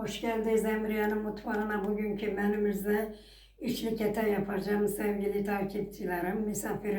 Hoş geldiniz Emriye'nin mutfağına. Bugünkü menümüzde içli kete yapacağım sevgili takipçilerim. Misafir,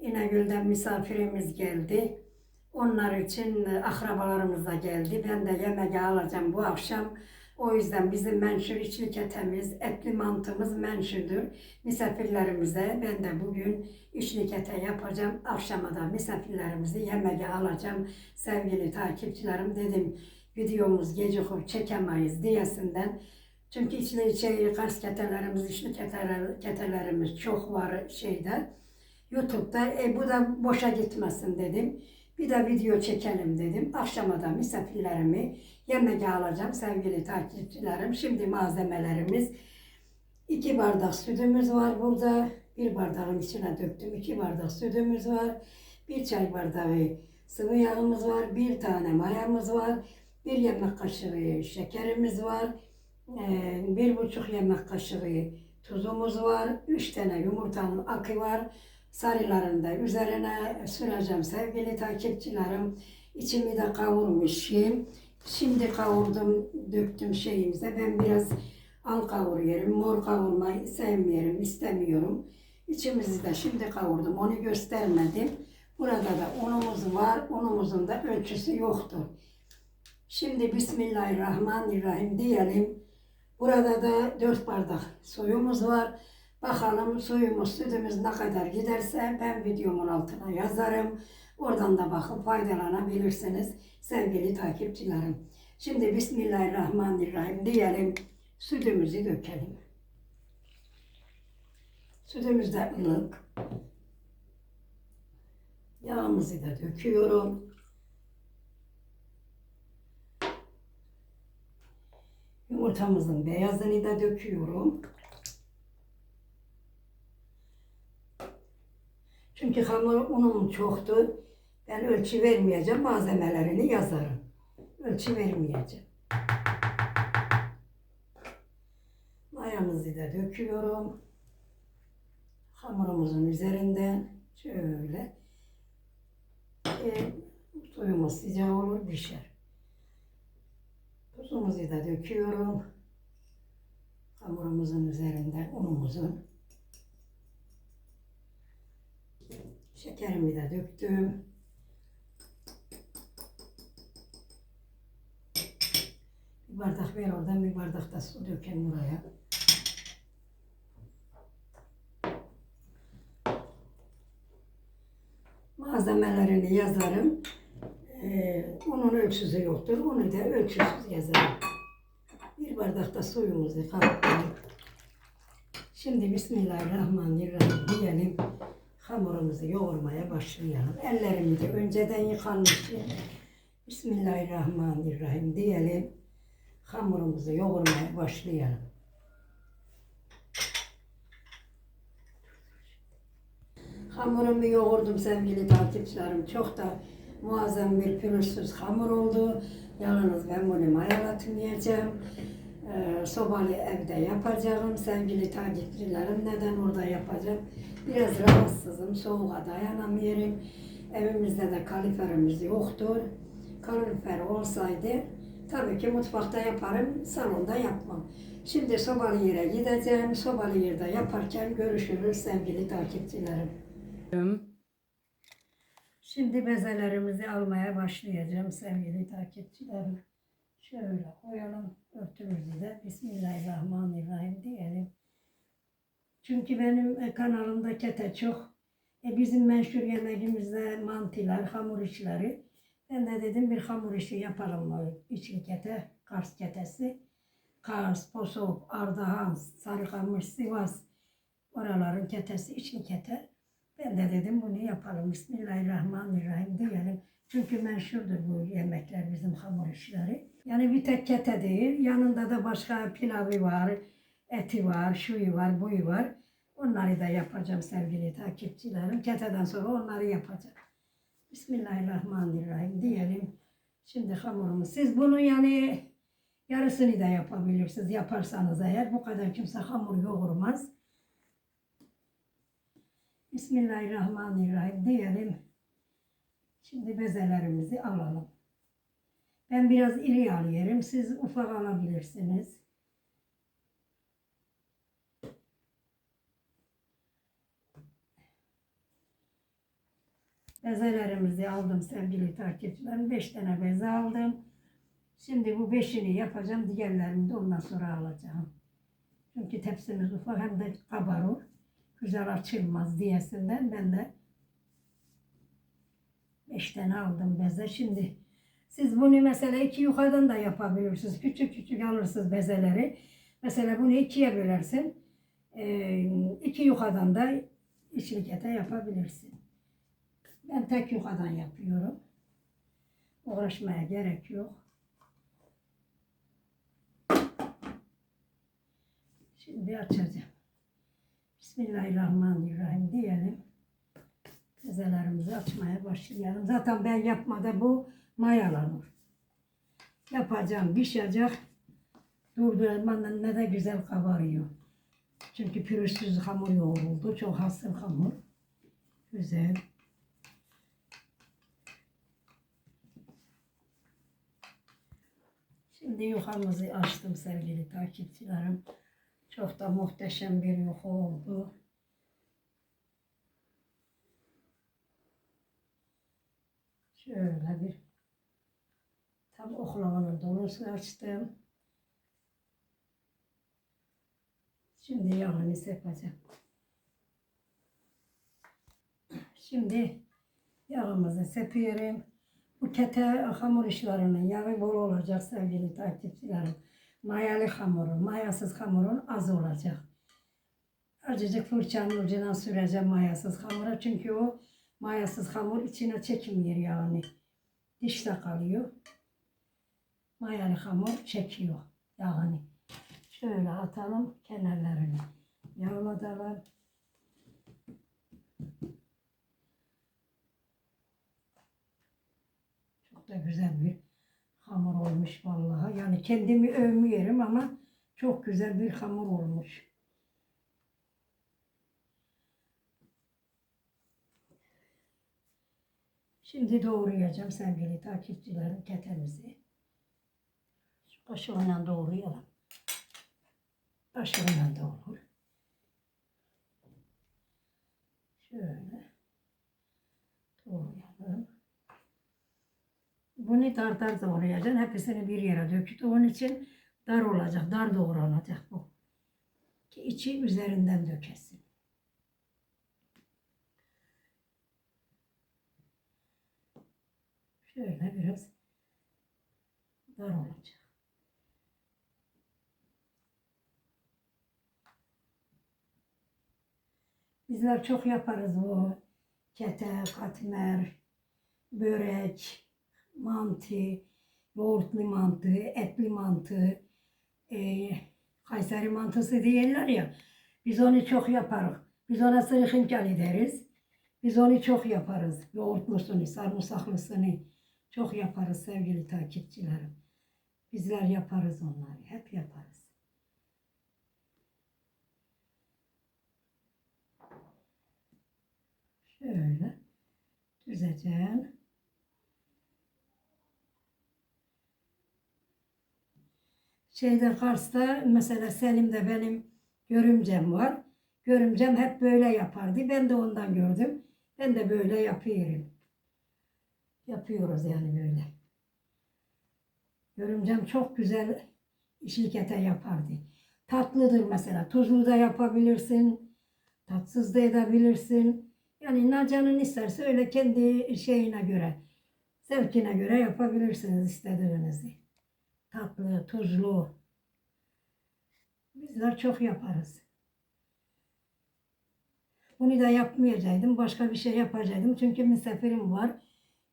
İnegöl'den misafirimiz geldi. Onlar için e, akrabalarımız da geldi. Ben de yemek alacağım bu akşam. O yüzden bizim menşur içli ketemiz, etli mantımız menşurdur. Misafirlerimize ben de bugün içli kete yapacağım. Akşama da misafirlerimizi yemeğe alacağım. Sevgili takipçilerim dedim videomuz gecikir çekemeyiz diyesinden. Çünkü içli şey, Kars ketelerimiz, içli keteler, ketelerimiz çok var şeyde. YouTube'da e, bu da boşa gitmesin dedim. Bir de video çekelim dedim. Akşama da misafirlerimi yemeğe alacağım sevgili takipçilerim. Şimdi malzemelerimiz iki bardak sütümüz var burada. Bir bardağın içine döktüm. iki bardak sütümüz var. Bir çay bardağı sıvı yağımız var. Bir tane mayamız var. Bir yemek kaşığı şekerimiz var. Ee, bir buçuk yemek kaşığı tuzumuz var. Üç tane yumurtanın akı var. Sarılarını da üzerine süreceğim sevgili takipçilerim. İçimi de kavurmuşum. Şimdi kavurdum, döktüm şeyimize. Ben biraz al kavuruyorum. Mor kavurmayı sevmiyorum, istemiyorum. İçimizi de şimdi kavurdum. Onu göstermedim. Burada da unumuz var. Unumuzun da ölçüsü yoktur. Şimdi Bismillahirrahmanirrahim diyelim. Burada da 4 bardak suyumuz var. Bakalım suyumuz, sütümüz ne kadar giderse ben videomun altına yazarım. Oradan da bakıp faydalanabilirsiniz sevgili takipçilerim. Şimdi Bismillahirrahmanirrahim diyelim. Sütümüzü dökelim. Sütümüz de ılık. Yağımızı da döküyorum. Yumurtamızın beyazını da döküyorum. Çünkü hamur unum çoktu. Ben ölçü vermeyeceğim. Malzemelerini yazarım. Ölçü vermeyeceğim. Mayamızı da döküyorum. Hamurumuzun üzerinden şöyle. E, suyumuz sıcak olur pişer. Tuzumuzu da döküyorum. Hamurumuzun üzerinden unumuzun. Şekerimi de döktüm. Bir bardak ver oradan bir bardak da su dökelim buraya. Malzemelerini yazarım. Ee, unun ölçüsü yoktur. Onu da ölçüsüz yazarım. Bir bardak da suyumuzu kattık. Şimdi Bismillahirrahmanirrahim diyelim. Hamurumuzu yoğurmaya başlayalım. Ellerimi de önceden yıkanmışım. Bismillahirrahmanirrahim diyelim. Hamurumuzu yoğurmaya başlayalım. Hamurumu yoğurdum sevgili takipçilerim. Çok da muazzam bir pürüzsüz hamur oldu. Yalnız ben bunu mayalatmayacağım. Ee, sobalı evde yapacağım sevgili takipçilerim. Neden orada yapacağım? Biraz rahatsızım, soğuğa dayanamıyorum. Evimizde de kaliferimiz yoktur. Kalifer olsaydı tabii ki mutfakta yaparım, salonda yapmam. Şimdi sobalı yere gideceğim. Sobalı yerde yaparken görüşürüz sevgili takipçilerim. Şimdi bezelerimizi almaya başlayacağım sevgili takipçilerim. Şöyle koyalım örtümüzü de Bismillahirrahmanirrahim diyelim. Çünkü benim e, kanalımda kete çok. E bizim meşhur yemeğimizde mantılar, hamur işleri. Ben de dedim bir hamur işi yapalım mı? İçli kete, Kars ketesi. Kars, Posop, Ardahan, Sarıkamış, Sivas. Oraların ketesi, içli kete. Ben de dedim bunu yapalım. Bismillahirrahmanirrahim diyelim. Çünkü meşhurdur bu yemekler bizim hamur işleri. Yani bir tek kete değil. Yanında da başka pilavı var, eti var, şuyu var, buyu var. Onları da yapacağım sevgili takipçilerim. Keteden sonra onları yapacağım. Bismillahirrahmanirrahim diyelim. Şimdi hamurumuz. Siz bunu yani yarısını da yapabilirsiniz. Yaparsanız eğer bu kadar kimse hamur yoğurmaz. Bismillahirrahmanirrahim diyelim. Şimdi bezelerimizi alalım. Ben biraz iri alıyorum. Siz ufak alabilirsiniz. Bezelerimizi aldım sevgili takipçilerim. Beş tane beze aldım. Şimdi bu beşini yapacağım. Diğerlerini de ondan sonra alacağım. Çünkü tepsimiz ufak hem de kabarır. Güzel açılmaz diyesinden ben de beş tane aldım beze. Şimdi siz bunu mesela iki yukarıdan da yapabilirsiniz. Küçük küçük alırsınız bezeleri. Mesela bunu ikiye bölersin. Ee, iki yukarıdan da içlik yapabilirsin. Ben tek yukarıdan yapıyorum. Uğraşmaya gerek yok. Şimdi açacağım. Bismillahirrahmanirrahim diyelim. Bezelerimizi açmaya başlayalım. Zaten ben yapmada bu mayalanır. Yapacağım, pişecek. Durdurmanın ne de güzel kabarıyor. Çünkü pürüzsüz hamur yoğruldu. Çok hasır hamur. Güzel. Şimdi yufamızı açtım sevgili takipçilerim. Çok da muhteşem bir yufa oldu. Şöyle bir tam oklavanın dolusunu açtım. Şimdi yağını sepacağım. Şimdi yağımızı sepiyorum. Bu kete hamur işlerinin yağı bol olacak sevgili takipçilerim. Mayalı hamurun, mayasız hamurun az olacak. Azıcık fırçanın ucuna süreceğim mayasız hamura. Çünkü o mayasız hamur içine çekmiyor yani. Dişte kalıyor. Mayalı hamur çekiyor yani. Şöyle atalım kenarlarını. Yağlatalım. Çok da güzel bir hamur olmuş vallahi. Yani kendimi övmüyorum ama çok güzel bir hamur olmuş. Şimdi doğrayacağım sevgili takipçilerim ketemizi. Şu kaşığıyla doğrayalım. Kaşığıyla da. Şöyle doğrayalım. Bunu dar doğrayacaksın. Hepsini bir yere döküp onun için dar olacak. Dar doğranacak bu. Ki içi üzerinden dökesin. Şöyle biraz dar olacak. Bizler çok yaparız bu kete, katmer, börek, mantı, yoğurtlu mantı, etli mantı, e, Kayseri mantısı diyorlar ya. Biz onu çok yaparız. Biz ona sırıkınkali deriz. Biz onu çok yaparız. Yoğurtlusunu, sarımsaklısını çok yaparız sevgili takipçilerim. Bizler yaparız onları. Hep yaparız. Şöyle düzeceğim. Şeyde Kars'ta mesela Selim'de benim görümcem var. Görümcem hep böyle yapardı. Ben de ondan gördüm. Ben de böyle yapıyorum. Yapıyoruz yani böyle. Görümcem çok güzel şirkete yapardı. Tatlıdır mesela. Tuzlu da yapabilirsin. Tatsız da edebilirsin. Yani ne canın isterse öyle kendi şeyine göre, zevkine göre yapabilirsiniz istediğinizi. Tatlı, tuzlu. Bizler çok yaparız. Bunu da yapmayacaktım. Başka bir şey yapacaktım. Çünkü misafirim var.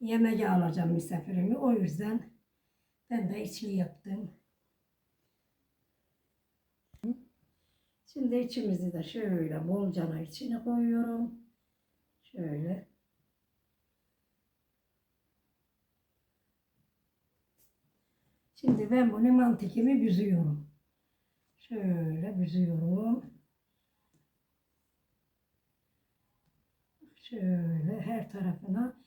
Yemeğe alacağım misafirimi. O yüzden ben de içli yaptım. Şimdi içimizi de şöyle bolcana içine koyuyorum. Şöyle. Şimdi ben bunu mantikimi büzüyorum. Şöyle büzüyorum. Şöyle her tarafına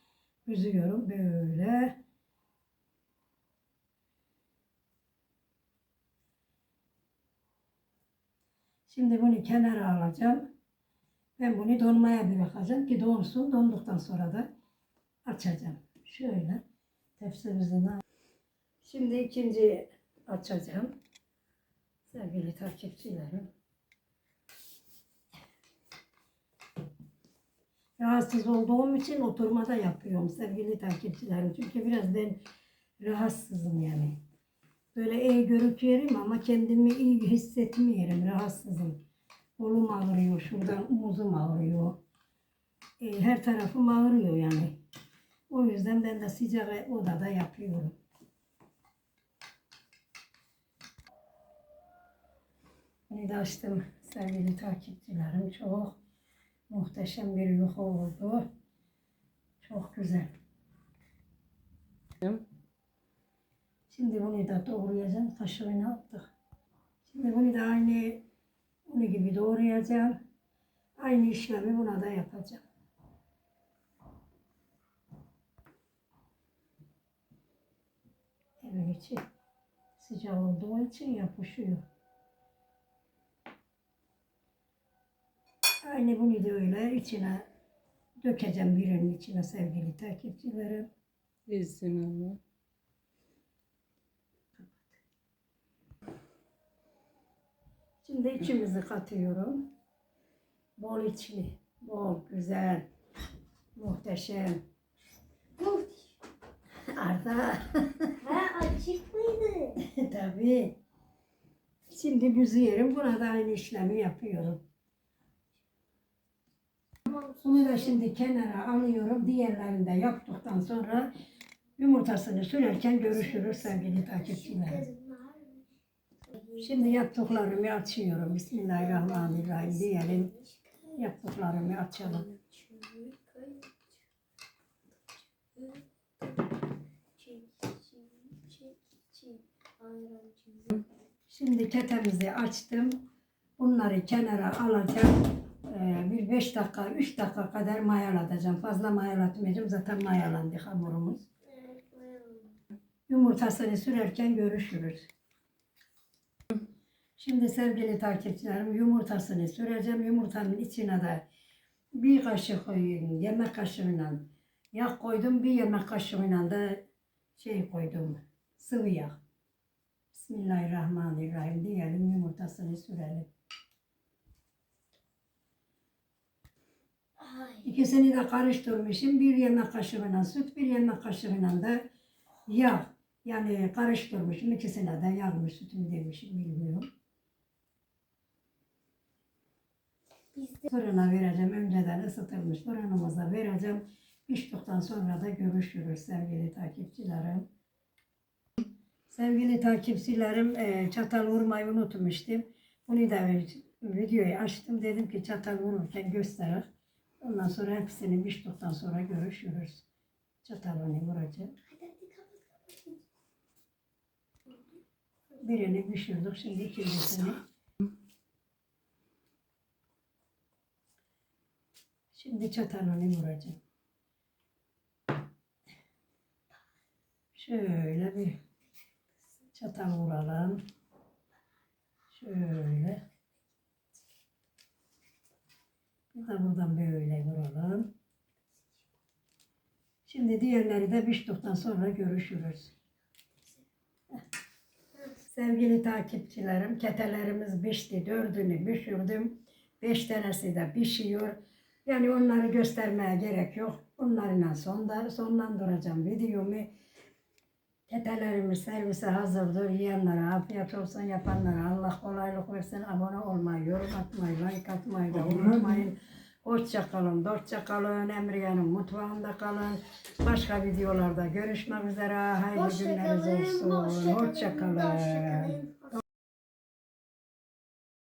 büzüyorum böyle. Şimdi bunu kenara alacağım. Ben bunu donmaya bırakacağım ki donsun. Donduktan sonra da açacağım. Şöyle tepsimizin Şimdi ikinci açacağım. Sevgili takipçilerim. Rahatsız olduğum için oturmada yapıyorum sevgili takipçilerim. Çünkü biraz ben rahatsızım yani. Böyle iyi görüküyorum ama kendimi iyi hissetmiyorum. Rahatsızım. Kolum ağrıyor, şuradan omuzum ağrıyor. E, her tarafım ağrıyor yani. O yüzden ben de sıcak odada yapıyorum. Bunu da açtım sevgili takipçilerim. Çok muhteşem bir yuha oldu. Çok güzel. Şimdi bunu da doğrayacağım. Kaşığını attık. Şimdi bunu da aynı bunu gibi doğrayacağım. Aynı işlemi buna da yapacağım. Evin içi sıcak olduğu için yapışıyor. Aynı bunu da öyle içine dökeceğim birinin içine sevgili takipçilerim. İzin Allah. Şimdi içimizi katıyorum. Bol içli, bol, güzel, muhteşem. Arda, Ha açık mıydı? tabii. Şimdi büzüyorum. Buna da aynı işlemi yapıyorum. Bunu da şimdi kenara alıyorum. Diğerlerini de yaptıktan sonra yumurtasını sürerken görüşürüz sevgili takipçilerim. Şimdi yaptıklarımı açıyorum. Bismillahirrahmanirrahim diyelim. Yaptıklarımı açalım. Şimdi ketemizi açtım. Bunları kenara alacağım. Ee, bir 5 dakika, 3 dakika kadar mayalatacağım. Fazla mayalatmayacağım. Zaten mayalandı hamurumuz. Yumurtasını sürerken görüşürüz. Şimdi sevgili takipçilerim yumurtasını süreceğim. Yumurtanın içine de bir kaşık yemek kaşığıyla yağ koydum. Bir yemek kaşığıyla da şey koydum, sıvı yağ. Bismillahirrahmanirrahim diyelim yumurtasını sürelim. İkisini de karıştırmışım. Bir yemek kaşığıyla süt, bir yemek kaşığıyla da yağ. Yani karıştırmışım. İkisine de yağ mı süt mü demişim bilmiyorum. Fırına vereceğim. Önceden ısıtılmış fırınımıza vereceğim. Piştikten sonra da görüşürüz sevgili takipçilerim. Sevgili takipçilerim e, çatal vurmayı unutmuştum. Bunu da videoyu açtım. Dedim ki çatal vururken gösterir. Ondan sonra hepsini piştikten sonra görüşürüz. Çatalını vuracağım. Birini pişirdik. Şimdi ikincisini. Şimdi çatalını vuracağım. Şöyle bir çatal vuralım. Şöyle. De buradan böyle vuralım. Şimdi diğerleri de piştikten sonra görüşürüz. Sevgili takipçilerim, ketelerimiz pişti. Dördünü pişirdim. Beş tanesi de pişiyor. Yani onları göstermeye gerek yok. Onlarla sonda, sonlandıracağım videomu. Ketelerimiz servise hazırdır. Yiyenlere afiyet olsun. Yapanlara Allah kolaylık versin. Abone olmayı, yorum atmayı, like atmayı da unutmayın. Hoşça kalın, dostça kalın. Emriye'nin mutfağında kalın. Başka videolarda görüşmek üzere. Hayırlı günleriniz olsun. Hoşça kalın. Hoşçakalın.